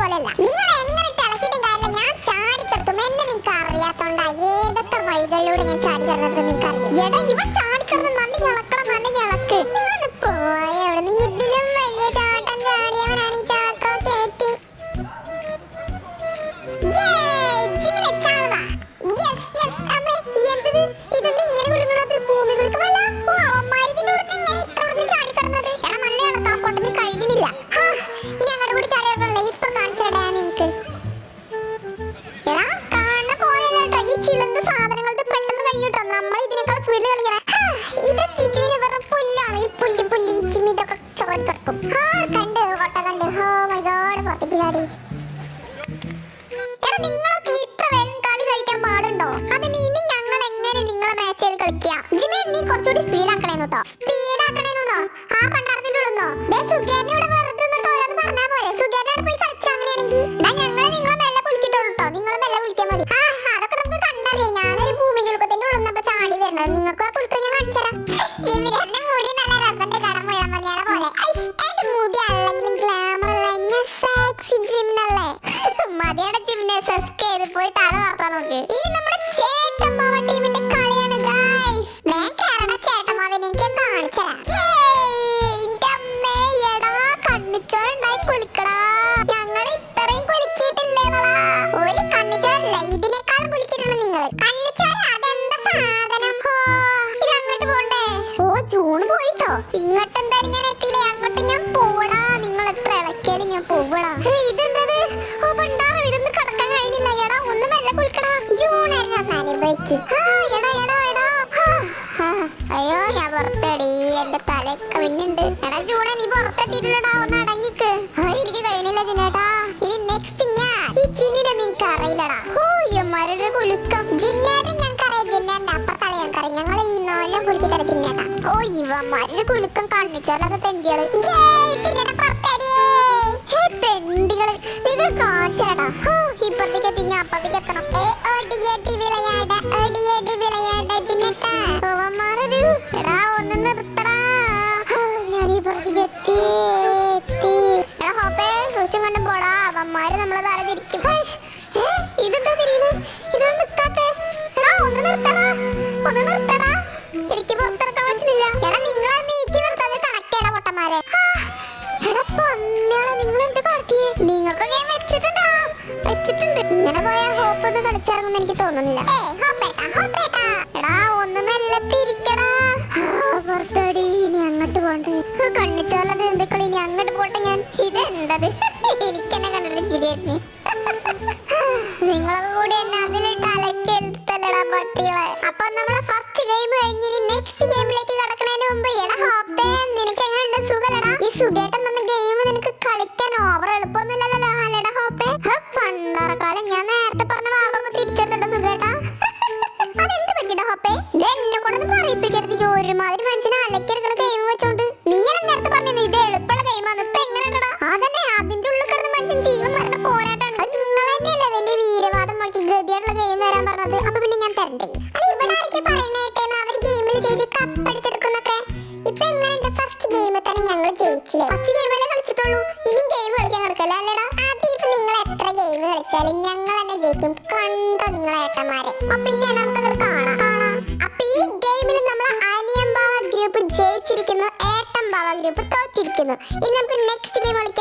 പോലെയല്ല. നിങ്ങൾ ഞാൻ ചാടി കിടക്കും. എന്നെ നിനക്ക് അറിയാത്തോണ്ടാ ഏതൊക്കെ വഴികളിലൂടെ ഞാൻ ചാടി എടാ നിങ്ങളൊക്കെ ഇത്ര വേഗം പാടുണ്ടോ? ഞങ്ങൾ എങ്ങനെ നിങ്ങളെ മാച്ച് ചെയ്ത് കളിക്കുക ജിമി നീ കുറച്ചുകൂടി സ്പീഡ് ആക്കണേന്നു കേട്ടോ. സ്പീഡ് ആക്കണേന്നോ ആ പണ്ടാരത്തിന്റെ പോയി തല നോക്ക്. ഇനി നമ്മുടെ ചേട്ടൻ മാവ ടീമിന്റെ കളിയാണ് ഗൈസ് ഞാൻ കേരള ചേട്ടൻ മാവനെ എനിക്ക് ഓ ജൂൺ പോയിട്ടോ? ഞാൻ എത്തിയില്ലേ? അങ്ങോട്ട് ഞാൻ പോവടാ. നിങ്ങൾ എത്ര ഇളക്കിയാലും ഞാൻ പോവടാ. ഹേ, ഹാ. അയ്യോ ഞാൻ പുറത്തടി. എന്റെ തലയൊക്കെ പിന്നുണ്ട് എടാ ചൂട നീ പുറത്തെട്ടിട്ടുള്ളടാ ഒന്ന് അടങ്ങിക്ക്. എനിക്ക് കഴിയണില്ല ജിന്നേട്ടാ. ഇനി നെക്സ്റ്റ് ഞാൻ ഈ ചിന്നിനെ നിനക്ക് അറിയില്ലടാ. ഹോ ഇയന്മാരുടെ കുലുക്കം. ജിന്നേട്ടൻ ഞങ്ങൾക്ക് അറിയാം ജിന്നേട്ടൻ അപ്പുറത്താണ് ഞങ്ങൾക്ക് അറിയാം ഞങ്ങൾ ഈ നോലം കുലുക്കി തരാം ജിന്നേട്ടാ. ഓ ഇവന്മാരുടെ കുലുക്കം കാണിച്ചാലൊക്കെ തെണ്ടികൾ. നിർത്തടാ, ഒന്ന്. എനിക്ക് പുറത്തിറക്കാൻ പറ്റുന്നില്ല. എടാ, നിങ്ങളെ നീക്കി നിർത്താതെ കണക്കേടാ പൊട്ടന്മാരെ. എടാ, പന്നികളെ, നിങ്ങളെന്ത് കാട്ടിയേ? നിങ്ങൾക്ക് ഞാൻ വെച്ചിട്ടുണ്ടാ. വെച്ചിട്ടുണ്ട്. ഇങ്ങനെ പോയാ ഹോപ്പ് ഒന്ന് എനിക്ക് തോന്നുന്നില്ല. എടാ ഒന്ന് മെല്ലെ തിരിക്കടാ. ഹാ, പുറത്തോടി. ഇനി അങ്ങോട്ട് പോണ്ടേ. കണ്ണിച്ചോലത് എന്തൊക്കെ ഇനി അങ്ങോട്ട് പോട്ടെ ഞാൻ. ഇതെന്തത്? എനിക്കെന്നെ കണ്ടിട്ട് ചിരിയായിരുന്നു. ഒരുമാതിരി മനുഷ്യനെ അലക്കിയെടുക്കണ ഗെയിം വെച്ചോണ്ട്. നീ നേരത്തെ പറഞ്ഞു ഇത് എളുപ്പമുള്ള ഗെയിമാണ് ഇപ്പൊ എങ്ങനെയുണ്ടടാ? അതന്നെ അതിന്റെ ഉള്ളിൽ കിടന്ന് മനുഷ്യൻ ജീവൻ മരണ പോരാട്ടാണ് അത് നിങ്ങൾ തന്നെയല്ലേ വലിയ വീരവാദം മുഴക്കി ഗതിയായിട്ടുള്ള ഗെയിം തരാൻ പറഞ്ഞത്. അപ്പൊ പിന്നെ ഞാൻ തരണ്ടേ? ഗെയിമിൽ കപ്പടിച്ചെടുക്കുന്നൊക്കെ ഫസ്റ്റ് ഗെയിമിൽ തന്നെ ഞങ്ങൾ ജയിച്ചില്ലേ? ഫസ്റ്റ് കളിച്ചിട്ടുള്ളൂ. ഇനി ഗെയിം കളിക്കാൻ നടക്കല്ല? നിങ്ങൾ എത്ര ഗെയിം കളിച്ചാലും ഞങ്ങൾ തന്നെ ജയിക്കും. കണ്ടോ നിങ്ങളെ ഏട്ടന്മാരെ? അപ്പൊ പിന്നെ നമുക്ക് കാണാം. ഇനി നമുക്ക് നെക്സ്റ്റ് ഗെയിം കളിക്കാം!